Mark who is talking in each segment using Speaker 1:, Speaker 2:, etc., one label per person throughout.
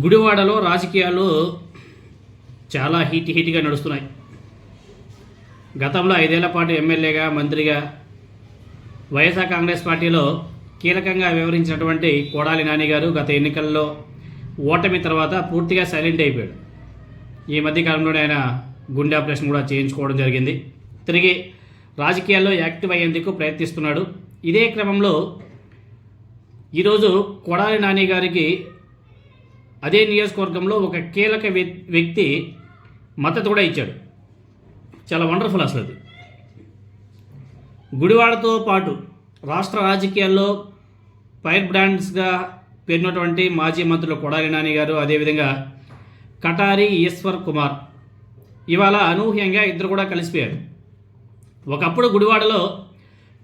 Speaker 1: గుడివాడలో రాజకీయాలు చాలా హీట్ హీట్గా నడుస్తున్నాయి. గతంలో ఐదేళ్ళ పాటు ఎమ్మెల్యేగా మంత్రిగా వైఎస్ఆర్ కాంగ్రెస్ పార్టీలో కీలకంగా వివరించినటువంటి కోడాలి నాని గారు గత ఎన్నికల్లో ఓటమి తర్వాత పూర్తిగా సైలెంట్ అయిపోయాడు. ఈ మధ్యకాలంలోనే ఆయన గుండె ఆపరేషన్ కూడా చేయించుకోవడం జరిగింది. తిరిగి రాజకీయాల్లో యాక్టివ్ అయ్యేందుకు ప్రయత్నిస్తున్నాడు. ఇదే క్రమంలో ఈరోజు కొడాలి నాని గారికి అదే నియోజకవర్గంలో ఒక కీలక వ్యక్తి మద్దతు కూడా ఇచ్చాడు. చాలా వండర్ఫుల్ అసలు అది. గుడివాడతో పాటు రాష్ట్ర రాజకీయాల్లో ఫైర్ బ్రాండ్స్గా పేరినటువంటి మాజీ మంత్రులు కొడాలి నాని గారు అదేవిధంగా కటారి ఈశ్వర్ కుమార్ ఇవాళ అనూహ్యంగా ఇద్దరు కూడా కలిసిపోయారు. ఒకప్పుడు గుడివాడలో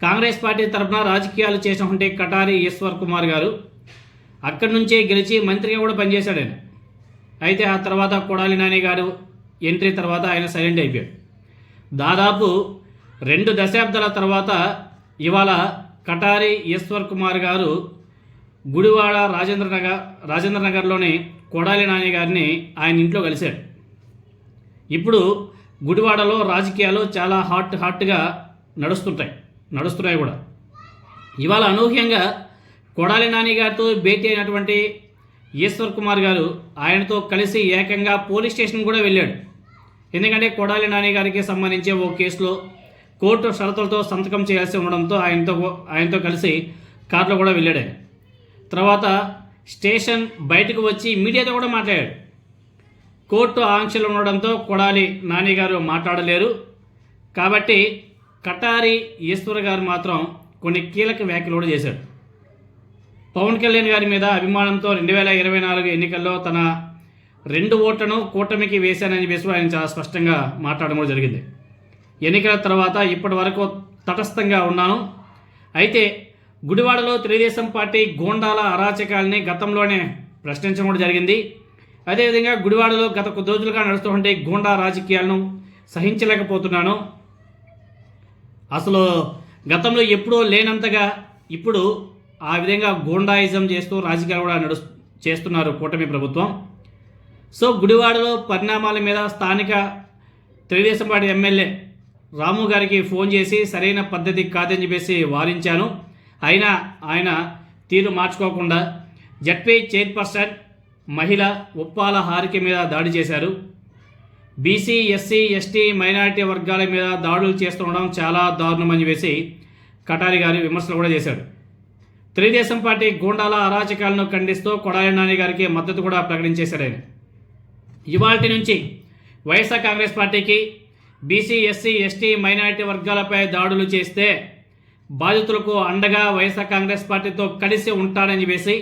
Speaker 1: కాంగ్రెస్ పార్టీ తరఫున రాజకీయాలు చేసినటువంటి కటారి ఈశ్వర్ కుమార్ గారు అక్కడి నుంచే గెలిచి మంత్రిగా కూడా పనిచేశాడు ఆయన. అయితే ఆ తర్వాత కొడాలి నాని గారు ఎంట్రీ తర్వాత ఆయన సైలెంట్ అయిపోయాడు. దాదాపు రెండు దశాబ్దాల తర్వాత ఇవాళ కటారి ఈశ్వర్ కుమార్ గారు గుడివాడ రాజేంద్ర నగర్ రాజేంద్ర నగర్లోని కొడాలి నాని గారిని ఆయన ఇంట్లో కలిశాడు ఇప్పుడు గుడివాడలో రాజకీయాలు చాలా హాట్ హాట్గా నడుస్తుంటాయి నడుస్తున్నాయి కూడా. ఇవాళ అనూహ్యంగా కొడాలి నాని గారితో భేటీ అయినటువంటి ఈశ్వర్ కుమార్ గారు ఆయనతో కలిసి ఏకంగా పోలీస్ స్టేషన్ కూడా వెళ్ళాడు. ఎందుకంటే కొడాలి నాని గారికి సంబంధించి ఓ కేసులో కోర్టు షరతులతో సంతకం చేయాల్సి ఉండడంతో ఆయనతో ఆయనతో కలిసి కార్లో కూడా వెళ్ళాడు. తర్వాత స్టేషన్ బయటకు వచ్చి మీడియాతో కూడా మాట్లాడాడు. కోర్టు ఆంక్షలు ఉండడంతో కొడాలి నాని గారు మాట్లాడలేరు. కాబట్టి కటారి ఈశ్వర్ గారు మాత్రం కొన్ని కీలక వ్యాఖ్యలు కూడా చేశాడు. పవన్ కళ్యాణ్ గారి మీద అభిమానంతో రెండు వేల ఇరవై నాలుగు ఎన్నికల్లో తన రెండు ఓట్లను కూటమికి వేశానని చెప్పేసి ఆయన చాలా స్పష్టంగా మాట్లాడడం కూడా జరిగింది. ఎన్నికల తర్వాత ఇప్పటి వరకు తటస్థంగా ఉన్నాను. అయితే గుడివాడలో తెలుగుదేశం పార్టీ గోండాల అరాచకాలని గతంలోనే ప్రశ్నించడం కూడా జరిగింది. అదేవిధంగా గుడివాడలో గత కొద్ది రోజులుగా నడుస్తున్నటువంటి గోండా రాజకీయాలను సహించలేకపోతున్నాను. అసలు గతంలో ఎప్పుడో లేనంతగా ఇప్పుడు ఆ విధంగా గోండాయిజం చేస్తూ రాజకీయాలు కూడా నడు చేస్తున్నారు కూటమి ప్రభుత్వం. సో గుడివాడలో పరిణామాల మీద స్థానిక తెలుగుదేశం పార్టీ ఎమ్మెల్యే రాము గారికి ఫోన్ చేసి సరైన పద్ధతి కాదని చెప్పేసి వారించాను. అయినా ఆయన తీరు మార్చుకోకుండా జడ్పీ చైర్పర్సన్ మహిళ ఉప్పాల హారిక మీద దాడి చేశారు. బీసీ ఎస్సీ ఎస్టీ మైనారిటీ వర్గాల మీద దాడులు చేస్తుండడం చాలా దారుణమని చెప్పేసి కటారి గారి విమర్శలు కూడా చేశాడు తెలుగుదేశం పార్టీ గూండాల అరాచకాలను ఖండిస్తూ కొడాలి నాని గారికి మద్దతు కూడా ప్రకటించేశారు ఆయన. ఇవాటి నుంచి వైఎస్ఆర్ కాంగ్రెస్ పార్టీకి బీసీ ఎస్సీ ఎస్టీ మైనారిటీ వర్గాలపై దాడులు చేస్తే బాధితులకు అండగా వైఎస్ఆర్ కాంగ్రెస్ పార్టీతో కలిసి ఉంటాడని చెప్పేసి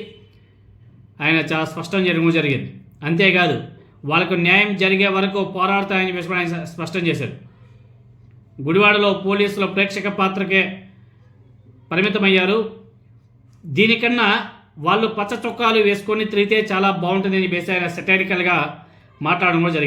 Speaker 1: ఆయన చాలా స్పష్టం జరగడం జరిగింది. అంతేకాదు వాళ్ళకు న్యాయం జరిగే వరకు పోరాడతాయని చెప్పేసి ఆయన స్పష్టం చేశారు. గుడివాడలో పోలీసుల ప్రేక్షక పాత్రకే పరిమితమయ్యారు. దీనికన్నా వాళ్ళు పచ్చ చొక్కాలు వేసుకొని తిరిగితే చాలా బాగుంటుందని చెప్పేసి ఆయన సెటైరికల్గా మాట్లాడడం కూడా జరిగింది.